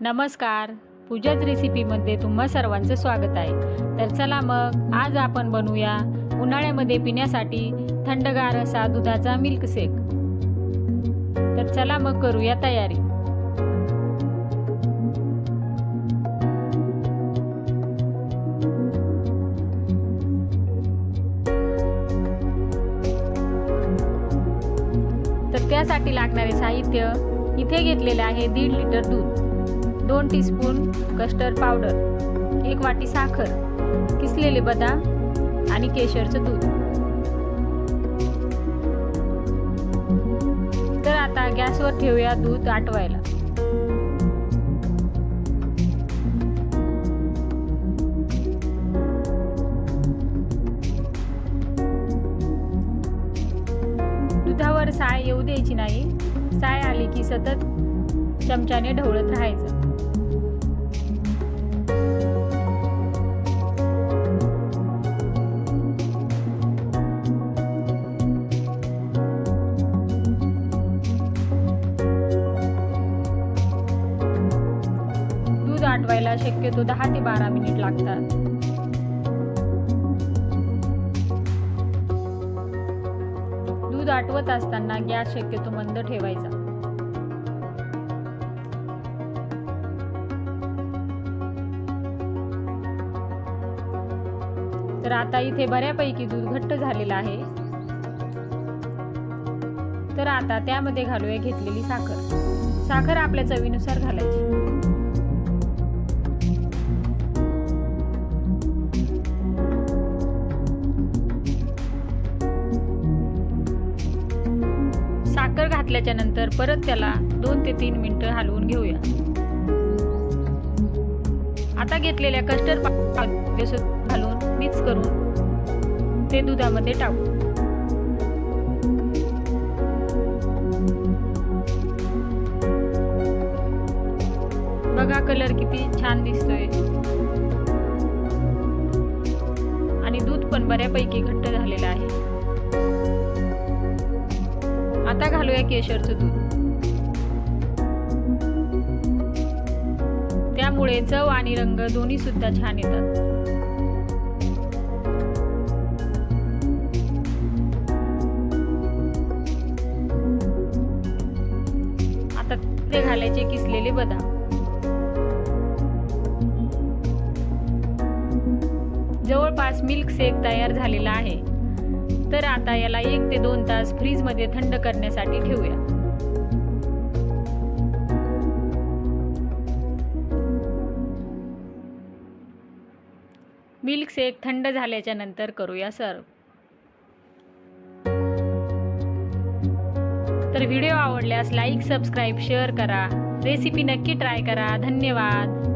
नमस्कार. पूजाच रेसिपीमध्ये तुम्हा सर्वांचं स्वागत आहे. तर चला मग आज आपण बनवूया उन्हाळ्यामध्ये पिण्यासाठी थंडगार असा दुधाचा मिल्क शेक तर चला मग करूया तयारी. तर त्यासाठी लागणारे साहित्य इथे घेतलेले आहे दीड लिटर दूध. दोन टीस्पून कस्टर्ड पावडर एक वाटी साखर किसलेले बदाम आणि केशरचं दूध. तर आता गॅसवर ठेवूया दूध आटवायला. दुधावर साय येऊ द्यायची नाही. साय आली की सतत चमच्याने ढवळत राहायचं. दूध शक्यतो दहा ते बारा मिनिट लागतात. दूध आटवत असताना गॅस शक्यतो मंद ठेवायचा. तर आता इथे बऱ्यापैकी दूध घट्ट झालेलं आहे. तर आता त्यामध्ये घालूया घेतलेली साखर. साखर आपल्या चवीनुसार घालायची. साखर घातल्याच्या नंतर परत त्याला दोन ते तीन मिनटं हलवून घेऊया. आता घेतलेल्या कस्टर्ड घालून मिक्स करून ते दुधामध्ये टाकू. बघा कलर किती छान दिसतोय. आणि दूध पण बऱ्यापैकी घट्ट झालेलं आहे. आता घालूया केशरचं दूध. त्यामुळे चव आणि रंग दोन्ही सुद्धा छान येतात. आता ते घालायचे किसलेले बदाम. जवळपास मिल्क शेक तयार झालेला आहे. तर आता याला एक ते दोन तास फ्रीजमध्ये थंड करण्यासाठी ठेवूया. मिल्क शेक थंड झाल्याच्यानंतर करूया सर्व तर व्हिडिओ आवडल्यास लाईक सबस्क्राईब शेअर करा. रेसिपी नक्की ट्राय करा. धन्यवाद.